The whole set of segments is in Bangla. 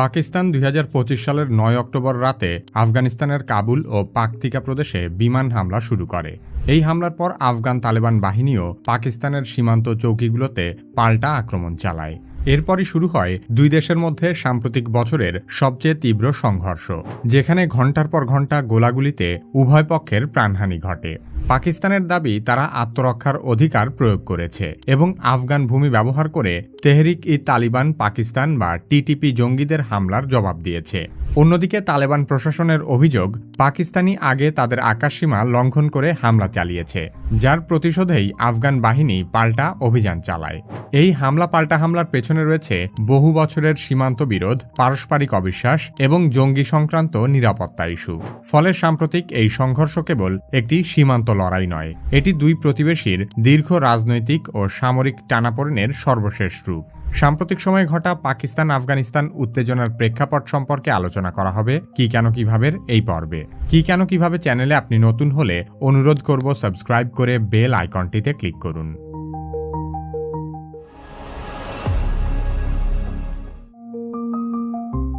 পাকিস্তান দুই হাজার পঁচিশ সালের নয় অক্টোবর রাতে আফগানিস্তানের কাবুল ও পাকতিকা প্রদেশে বিমান হামলা শুরু করে। এই হামলার পর আফগান তালেবান বাহিনীও পাকিস্তানের সীমান্ত চৌকিগুলোতে পাল্টা আক্রমণ চালায়। এরপরই শুরু হয় দুই দেশের মধ্যে সাম্প্রতিক বছরের সবচেয়ে তীব্র সংঘর্ষ, যেখানে ঘণ্টার পর ঘণ্টা গোলাগুলিতে উভয় পক্ষের প্রাণহানি ঘটে। পাকিস্তানের দাবি, তারা আত্মরক্ষার অধিকার প্রয়োগ করেছে এবং আফগান ভূমি ব্যবহার করে তেহরিক ই তালিবান পাকিস্তান বা টিটিপি জঙ্গিদের হামলার জবাব দিয়েছে। অন্যদিকে তালেবান প্রশাসনের অভিযোগ পাকিস্তানি আগে তাদের আকাশসীমা লঙ্ঘন করে হামলা চালিয়েছে, যার প্রতিশোধেই আফগান বাহিনী পাল্টা অভিযান চালায়। এই হামলা পাল্টা হামলার পেছনে রয়েছে বহু বছরের সীমান্ত বিরোধ, পারস্পরিক অবিশ্বাস এবং জঙ্গি সংক্রান্ত নিরাপত্তা ইস্যু। ফলে সাম্প্রতিক এই সংঘর্ষ কেবল একটি সীমান্ত লড়াই নয়। এটি দুই প্রতিবেশীর দীর্ঘ রাজনৈতিক ও সামরিক টানাপোড়েনের সর্বশেষ রূপ। সাম্প্রতিক সময়ে ঘটা পাকিস্তান আফগানিস্তান উত্তেজনার প্রেক্ষাপট সম্পর্কে আলোচনা করা হবে কি কেন কীভাবে এই পর্বে। কি কেন কীভাবে চ্যানেলে আপনি নতুন হলে অনুরোধ করব সাবস্ক্রাইব করে বেল আইকনটিতে ক্লিক করুন।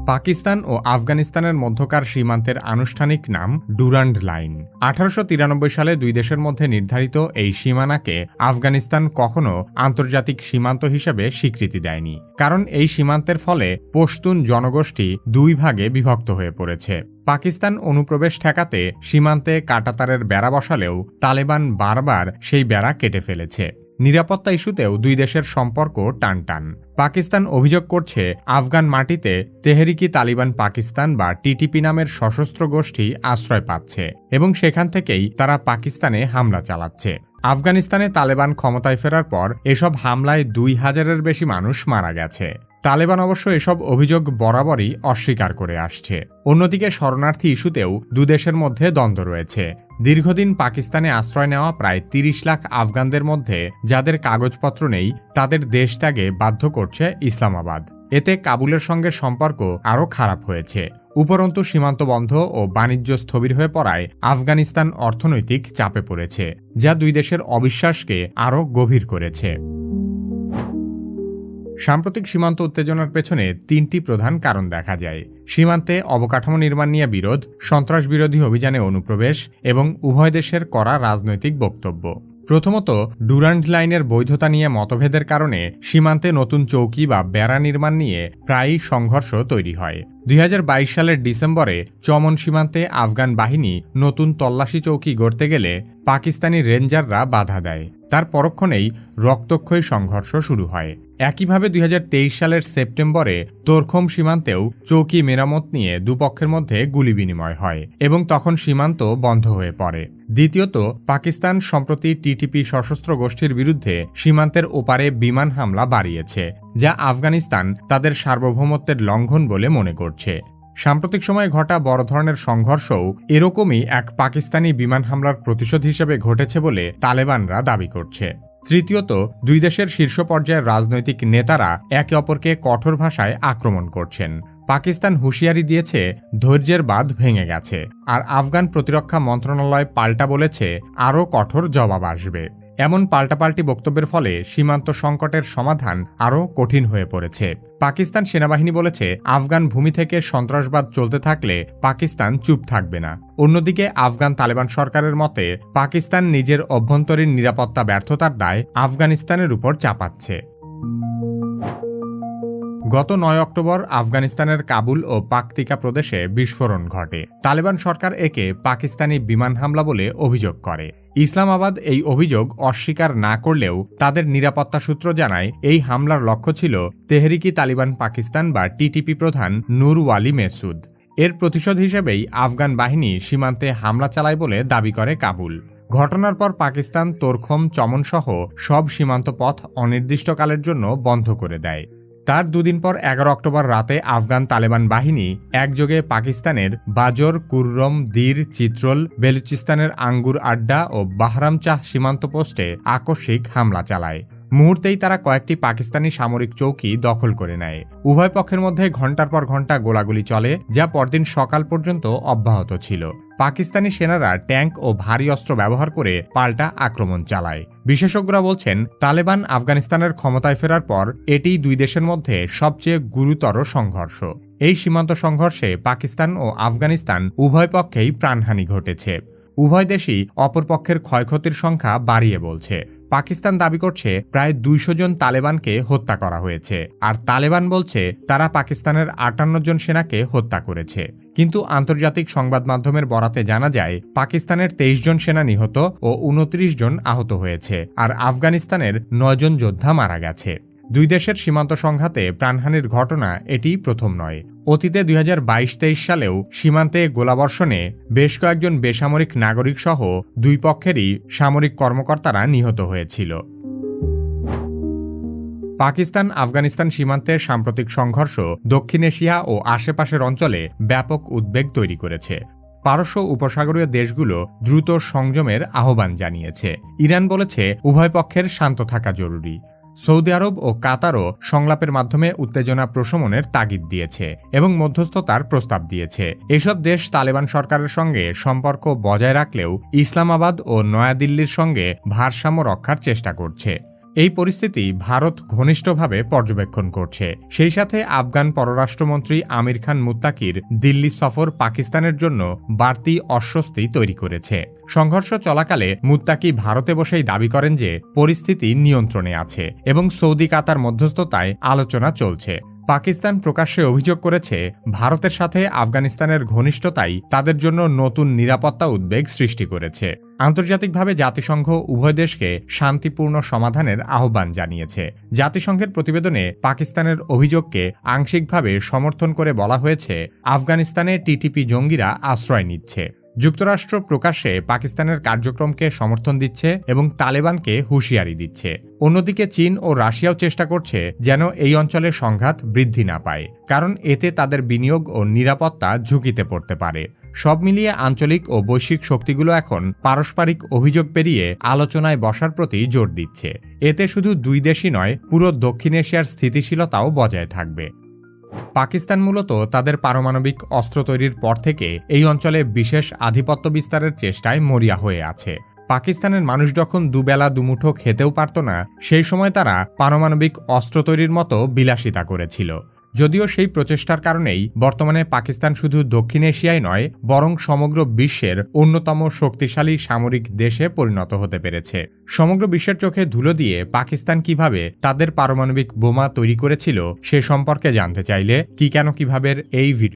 পাকিস্তান ও আফগানিস্তানের মধ্যকার সীমান্তের আনুষ্ঠানিক নাম ডুরান্ড লাইন। আঠারোশো তিরানব্বই সালে দুই দেশের মধ্যে নির্ধারিত এই সীমানাকে আফগানিস্তান কখনো আন্তর্জাতিক সীমান্ত হিসেবে স্বীকৃতি দেয়নি, কারণ এই সীমান্তের ফলে পশতুন জনগোষ্ঠী দুই ভাগে বিভক্ত হয়ে পড়েছে। পাকিস্তান অনুপ্রবেশ ঠেকাতে সীমান্তে কাটাতারের বেড়া বসালেও তালেবান বারবার সেই বেড়া কেটে ফেলেছে। নিরাপত্তা ইস্যুতেও দুই দেশের সম্পর্ক টান টান পাকিস্তান অভিযোগ করছে, আফগান মাটিতে তেহরিকি তালিবান পাকিস্তান বা টিটিপি নামের সশস্ত্র গোষ্ঠী আশ্রয় পাচ্ছে এবং সেখান থেকেই তারা পাকিস্তানে হামলা চালাচ্ছে। আফগানিস্তানে তালেবান ক্ষমতায় ফেরার পর এসব হামলায় দুই হাজারের বেশি মানুষ মারা গেছে। তালেবান অবশ্য এসব অভিযোগ বরাবরই অস্বীকার করে আসছে। অন্যদিকে শরণার্থী ইস্যুতেও দুদেশের মধ্যে দ্বন্দ্ব রয়েছে। দীর্ঘদিন পাকিস্তানে আশ্রয় নেওয়া প্রায় তিরিশ লাখ আফগানদের মধ্যে যাদের কাগজপত্র নেই, তাদের দেশ ত্যাগে বাধ্য করছে ইসলামাবাদ। এতে কাবুলের সঙ্গে সম্পর্ক আরও খারাপ হয়েছে। উপরন্তু সীমান্ত বন্ধ ও বাণিজ্য স্থবির হয়ে পড়ায় আফগানিস্তান অর্থনৈতিক চাপে পড়েছে, যা দুই দেশের অবিশ্বাসকে আরও গভীর করেছে। সাম্প্রতিক সীমান্ত উত্তেজনার পেছনে তিনটি প্রধান কারণ দেখা যায়। সীমান্তে অবকাঠামো নির্মাণ নিয়ে বিরোধ সন্ত্রাস বিরোধী অভিযানে অনুপ্রবেশ এবং উভয় দেশের করা রাজনৈতিক বক্তব্য। প্রথমত ডুরান্ড লাইনের বৈধতা নিয়ে মতভেদের কারণে সীমান্তে নতুন চৌকি বা বেড়া নির্মাণ নিয়ে প্রায়ই সংঘর্ষ তৈরি হয়। দুই হাজার বাইশ সালের ডিসেম্বরে চমন সীমান্তে আফগান বাহিনী নতুন তল্লাশি চৌকি গড়তে গেলে পাকিস্তানি রেঞ্জাররা বাধা দেয়। তার পরক্ষণেই রক্তক্ষয়ী সংঘর্ষ শুরু হয়। একইভাবে দুই হাজার তেইশ সালের সেপ্টেম্বরে তোরখম সীমান্তেও চৌকি মেরামত নিয়ে দুপক্ষের মধ্যে গুলি বিনিময় হয় এবং তখন সীমান্ত বন্ধ হয়ে পড়ে। দ্বিতীয়ত, পাকিস্তান সম্প্রতি টিটিপি সশস্ত্র গোষ্ঠীর বিরুদ্ধে সীমান্তের ওপারে বিমান হামলা বাড়িয়েছে, যা আফগানিস্তান তাদের সার্বভৌমত্বের লঙ্ঘন বলে মনে করছে। সাম্প্রতিক সময়ে ঘটা বড় ধরনের সংঘর্ষও এরকমই এক পাকিস্তানি বিমান হামলার প্রতিশোধ হিসেবে ঘটেছে বলে তালেবানরা দাবি করছে। তৃতীয়ত, দুই দেশের শীর্ষ পর্যায়ের রাজনৈতিক নেতারা একে অপরকে কঠোর ভাষায় আক্রমণ করছেন। পাকিস্তান হুঁশিয়ারি দিয়েছে, ধৈর্যের বাঁধ ভেঙে গেছে। আর আফগান প্রতিরক্ষা মন্ত্রণালয় পাল্টা বলেছে, আরও কঠোর জবাব আসবে। এমন পাল্টাপাল্টি বক্তব্যের ফলে সীমান্ত সংকটের সমাধান আরও কঠিন হয়ে পড়েছে। পাকিস্তান সেনাবাহিনী বলেছে, আফগান ভূমি থেকে সন্ত্রাসবাদ চলতে থাকলে পাকিস্তান চুপ থাকবে না। অন্যদিকে, আফগান তালেবান সরকারের মতে, পাকিস্তান নিজের অভ্যন্তরীণ নিরাপত্তা ব্যর্থতার দায় আফগানিস্তানের উপর চাপাচ্ছে। গত নয় অক্টোবর আফগানিস্তানের কাবুল ও পাকতিকা প্রদেশে বিস্ফোরণ ঘটে। তালেবান সরকার একে পাকিস্তানি বিমান হামলা বলে অভিযোগ করে। ইসলামাবাদ এই অভিযোগ অস্বীকার না করলেও তাদের নিরাপত্তা সূত্র জানায় এই হামলার লক্ষ্য ছিল তেহরিকি তালিবান পাকিস্তান বা টিটিপি প্রধান নূর ওয়ালি মেসুদ। এর প্রতিশোধ হিসেবেই আফগান বাহিনী সীমান্তে হামলা চালায় বলে দাবি করে কাবুল। ঘটনার পর পাকিস্তান, তোরখম, চমনসহ সব সীমান্ত পথ অনির্দিষ্টকালের জন্য বন্ধ করে দেয়। তার দুদিন পর এগারো অক্টোবর রাতে আফগান তালেবান বাহিনী একযোগে পাকিস্তানের বাজর, কুর্রম, দীর, চিত্রল, বেলুচিস্তানের আঙ্গুর আড্ডা ও বাহরাম চাহ সীমান্ত পোস্টে আকস্মিক হামলা চালায়। মুহূর্তেই তারা কয়েকটি পাকিস্তানি সামরিক চৌকি দখল করে নেয়। উভয় পক্ষের মধ্যে ঘণ্টার পর ঘণ্টা গোলাগুলি চলে, যা পরদিন সকাল পর্যন্ত অব্যাহত ছিল। পাকিস্তানি সেনারা ট্যাঙ্ক ও ভারী অস্ত্র ব্যবহার করে পাল্টা আক্রমণ চালায়। বিশেষজ্ঞরা বলছেন, তালেবান আফগানিস্তানের ক্ষমতায় ফেরার পর এটি দুই দেশের মধ্যে সবচেয়ে গুরুতর সংঘর্ষ। এই সীমান্ত সংঘর্ষে পাকিস্তান ও আফগানিস্তান উভয় পক্ষেই প্রাণহানি ঘটেছে। উভয় দেশই অপরপক্ষের ক্ষয়ক্ষতির সংখ্যা বাড়িয়ে বলছে। পাকিস্তান দাবি করছে প্রায় দুইশো জন তালেবানকে হত্যা করা হয়েছে। আর তালেবান বলছে তারা পাকিস্তানের আটান্ন জন সেনাকে হত্যা করেছে। কিন্তু আন্তর্জাতিক সংবাদ মাধ্যমের বরাতে জানা যায়, পাকিস্তানের তেইশ জন সেনা নিহত ও উনত্রিশ জন আহত হয়েছে। আর আফগানিস্তানের নয়জন যোদ্ধা মারা গেছে। দুই দেশের সীমান্ত সংঘাতে প্রাণহানির ঘটনা এটি প্রথম নয়। অতীতে দুই হাজার সালেও সীমান্তে গোলাবর্ষণে বেশ কয়েকজন বেসামরিক নাগরিক সহ দুই পক্ষেরই সামরিক কর্মকর্তারা নিহত হয়েছিল। পাকিস্তান, আফগানিস্তান সীমান্তের সাম্প্রতিক সংঘর্ষ দক্ষিণ এশিয়া ও আশেপাশের অঞ্চলে ব্যাপক উদ্বেগ তৈরি করেছে। পারস্য উপসাগরীয় দেশগুলো দ্রুত সংযমের আহ্বান জানিয়েছে। ইরান বলেছে, উভয় পক্ষের শান্ত থাকা জরুরি। সৌদি আরব ও কাতারও সংলাপের মাধ্যমে উত্তেজনা প্রশমনের তাগিদ দিয়েছে এবং মধ্যস্থতার প্রস্তাব দিয়েছে। এসব দেশ তালেবান সরকারের সঙ্গে সম্পর্ক বজায় রাখলেও ইসলামাবাদ ও নয়াদিল্লির সঙ্গে ভারসাম্য রক্ষার চেষ্টা করছে। এই পরিস্থিতি ভারত ঘনিষ্ঠভাবে পর্যবেক্ষণ করছে। সেই সাথে আফগান পররাষ্ট্রমন্ত্রী আমির খান মুত্তাকির দিল্লি সফর পাকিস্তানের জন্য বাড়তি অস্বস্তি তৈরি করেছে। সংঘর্ষ চলাকালে মুত্তাকি ভারতে বসেই দাবি করেন যে, পরিস্থিতি নিয়ন্ত্রণে আছে এবং সৌদি কাতার মধ্যস্থতায় আলোচনা চলছে। পাকিস্তান প্রকাশ্যে অভিযোগ করেছে, ভারতের সাথে আফগানিস্তানের ঘনিষ্ঠতাই তাদের জন্য নতুন নিরাপত্তা উদ্বেগ সৃষ্টি করেছে। আন্তর্জাতিকভাবে জাতিসংঘ উভয় দেশকে শান্তিপূর্ণ সমাধানের আহ্বান জানিয়েছে। জাতিসংঘের প্রতিবেদনে পাকিস্তানের অভিযোগকে আংশিকভাবে সমর্থন করে বলা হয়েছে, আফগানিস্তানে টিটিপি জঙ্গিরা আশ্রয় নিচ্ছে। যুক্তরাষ্ট্র প্রকাশ্যে পাকিস্তানের কার্যক্রমকে সমর্থন দিচ্ছে এবং তালেবানকে হুঁশিয়ারি দিচ্ছে। অন্যদিকে চীন ও রাশিয়াও চেষ্টা করছে যেন এই অঞ্চলের সংঘাত বৃদ্ধি না পায়, কারণ এতে তাদের বিনিয়োগ ও নিরাপত্তা ঝুঁকিতে পড়তে পারে। সব মিলিয়ে আঞ্চলিক ও বৈশ্বিক শক্তিগুলো এখন পারস্পরিক অভিযোগ পেরিয়ে আলোচনায় বসার প্রতি জোর দিচ্ছে। এতে শুধু দুই দেশই নয়, পুরো দক্ষিণ এশিয়ার স্থিতিশীলতাও বজায় থাকবে। পাকিস্তান মূলত তাদের পারমাণবিক অস্ত্র তৈরির পর থেকে এই অঞ্চলে বিশেষ আধিপত্য বিস্তারের চেষ্টায় মরিয়া হয়ে আছে। পাকিস্তানের মানুষ যখন দুবেলা দুমুঠো খেতেও পারত না, সেই সময় তারা পারমাণবিক অস্ত্র তৈরির মতো বিলাসিতা করেছিল। যদিও সেই প্রচেষ্টার কারণেই বর্তমানে পাকিস্তান শুধু দক্ষিণ এশিয়ায় নয়, বরং সমগ্র বিশ্বের অন্যতম শক্তিশালী সামরিক দেশে পরিণত হতে পেরেছে। সমগ্র বিশ্বের চোখে ধুলো দিয়ে পাকিস্তান কীভাবে তাদের পারমাণবিক বোমা তৈরি করেছিল সে সম্পর্কে জানতে চাইলে কি কেন কীভাবে এই ভিডিও